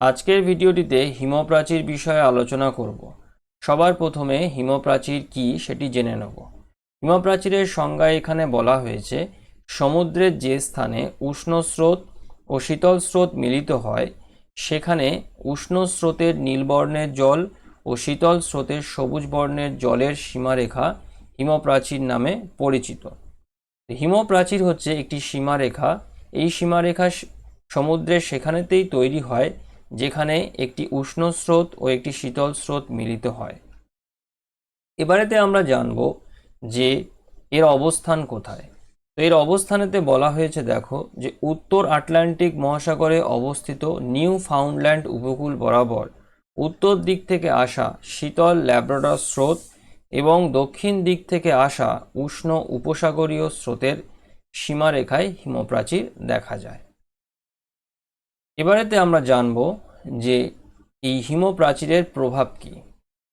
আজকের ভিডিওটিতে হিমপ্রাচীর বিষয়ে আলোচনা করব। সবার প্রথমে হিমপ্রাচীর কি সেটি জেনে নেব। হিমপ্রাচীরের সংজ্ঞা এখানে বলা হয়েছে, সমুদ্রের যে স্থানে উষ্ণ স্রোত ও শীতল স্রোত মিলিত হয়, সেখানে উষ্ণ স্রোতের নীলবর্ণের জল ও শীতল স্রোতের সবুজ বর্ণের জলের সীমারেখা হিমপ্রাচীর নামে পরিচিত। হিমপ্রাচীর হচ্ছে একটি সীমারেখা। এই সীমারেখা সমুদ্রের সেখানেতেই তৈরি হয় যেখানে একটি উষ্ণ স্রোত ও একটি শীতল স্রোত মিলিত হয়। এবারেতে আমরা জানব যে এর অবস্থান কোথায়। তো এর অবস্থানেতে বলা হয়েছে, দেখো, যে উত্তর আটলান্টিক মহাসাগরে অবস্থিত নিউ ফাউন্ডল্যান্ড উপকূল বরাবর উত্তর দিক থেকে আসা শীতল ল্যাব্রাডর স্রোত এবং দক্ষিণ দিক থেকে আসা উষ্ণ উপসাগরীয় স্রোতের সীমারেখায় হিমপ্রাচীর দেখা যায়। এবারেতে আমরা জানব যে এই হিমপ্রাচীরের প্রভাব কি।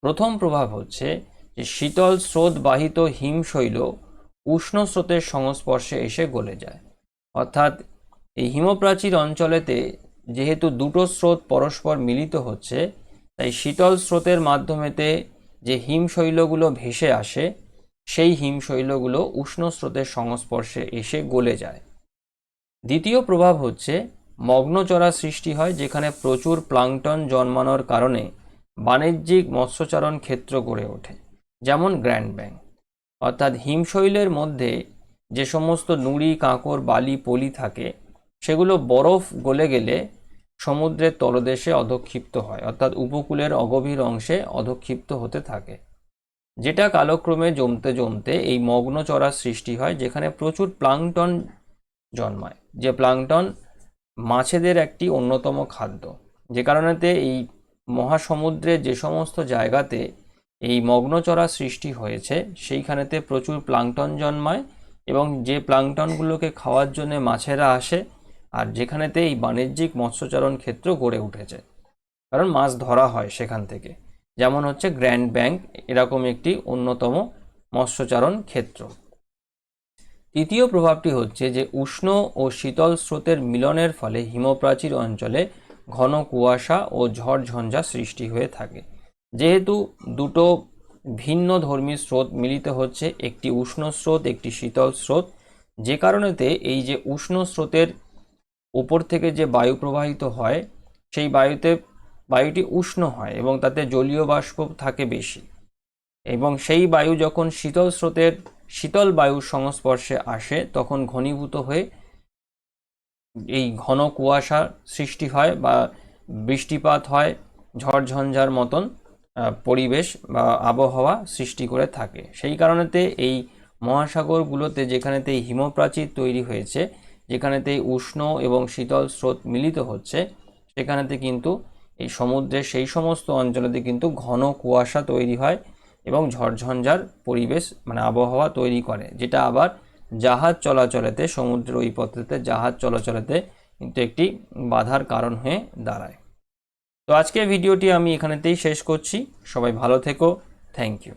প্রথম প্রভাব হচ্ছে যে শীতল স্রোত বাহিত হিমশৈল উষ্ণ স্রোতের সংস্পর্শে এসে গলে যায়। অর্থাৎ এই হিমপ্রাচীর অঞ্চলেতে যেহেতু দুটো স্রোত পরস্পর মিলিত হচ্ছে, তাই শীতল স্রোতের মাধ্যমেতে যে হিমশৈলগুলো ভেসে আসে, সেই হিমশৈলগুলো উষ্ণ স্রোতের সংস্পর্শে এসে গলে যায়। দ্বিতীয় প্রভাব হচ্ছে মগ্নচড়া সৃষ্টি হয় যেখানে প্রচুর প্লাংটন জন্মানোর কারণে বাণিজ্যিক মৎস্যচারণ ক্ষেত্র গড়ে ওঠে, যেমন গ্র্যান্ড ব্যাংক। অর্থাৎ হিমশৈলের মধ্যে যে সমস্ত নুড়ি, কাঁকর, বালি, পলি থাকে, সেগুলো বরফ গলে গেলে সমুদ্রের তলদেশে অধক্ষিপ্ত হয়, অর্থাৎ উপকূলের অগভীর অংশে অধক্ষিপ্ত হতে থাকে। যেটা কালক্রমে জমতে জমতে এই মগ্নচড়া সৃষ্টি হয়, যেখানে প্রচুর প্লাংটন জন্মায়। যে প্লাংটন মাছেদের একটি অন্যতম খাদ্য। যে কারণেতে এই মহাসমুদ্রের যে সমস্ত জায়গাতে এই মগ্নচরা সৃষ্টি হয়েছে, সেইখানেতে প্রচুর প্লাংটন জন্মায় এবং যে প্লাংটনগুলোকে খাওয়ার জন্য মাছেরা আসে আর যেখানেতে এই বাণিজ্যিক মৎস্যচারণ ক্ষেত্র গড়ে উঠেছে। কারণ মাছ ধরা হয় সেখান থেকে। যেমন হচ্ছে গ্র্যান্ড ব্যাংক এরকম একটি অন্যতম মৎস্যচারণ ক্ষেত্র। তৃতীয় প্রভাবটি হচ্ছে যে উষ্ণ ও শীতল স্রোতের মিলনের ফলে হিমপ্রাচীর অঞ্চলে ঘন কুয়াশা ও ঝড় ঝঞ্ঝা সৃষ্টি হয়ে থাকে। যেহেতু দুটো ভিন্ন ধর্মী স্রোত মিলিত হচ্ছে, একটি উষ্ণ স্রোত, একটি শীতল স্রোত, যে কারণেতে এই যে উষ্ণ স্রোতের উপর থেকে যে বায়ু প্রবাহিত হয়, সেই বায়ুতে, বায়ুটি উষ্ণ হয় এবং তাতে জলীয় বাষ্প থাকে বেশি। এবং সেই বায়ু যখন শীতল স্রোতের শীতল বায়ুর সংস্পর্শে আসে, তখন ঘনীভূত হয়ে এই ঘন কুয়াশা সৃষ্টি হয় বা বৃষ্টিপাত হয়, ঝড়ঝঞ্ঝার মতন পরিবেশ বা আবহাওয়া সৃষ্টি করে থাকে। সেই কারণেতে এই মহাসাগরগুলোতে যেখানেতে হিমপ্রাচীর তৈরি হয়েছে, যেখানেতে উষ্ণ এবং শীতল স্রোত মিলিত হচ্ছে, সেখানেতে কিন্তু এই সমুদ্রের সেই সমস্ত অঞ্চলেতে কিন্তু ঘন কুয়াশা তৈরি হয় এবং ঝড়ঝঞ্ঝার পরিবেশ মানে আবহাওয়া তৈরি করে, যেটা আবার জাহাজ চলাচলেতে, সমুদ্রের ওই পথেতে জাহাজ চলাচলেতে কিন্তু একটি বাধার কারণ হয়ে দাঁড়ায়। তো আজকে ভিডিওটি আমি এখানেতেই শেষ করছি। সবাই ভালো থেকো। Thank you.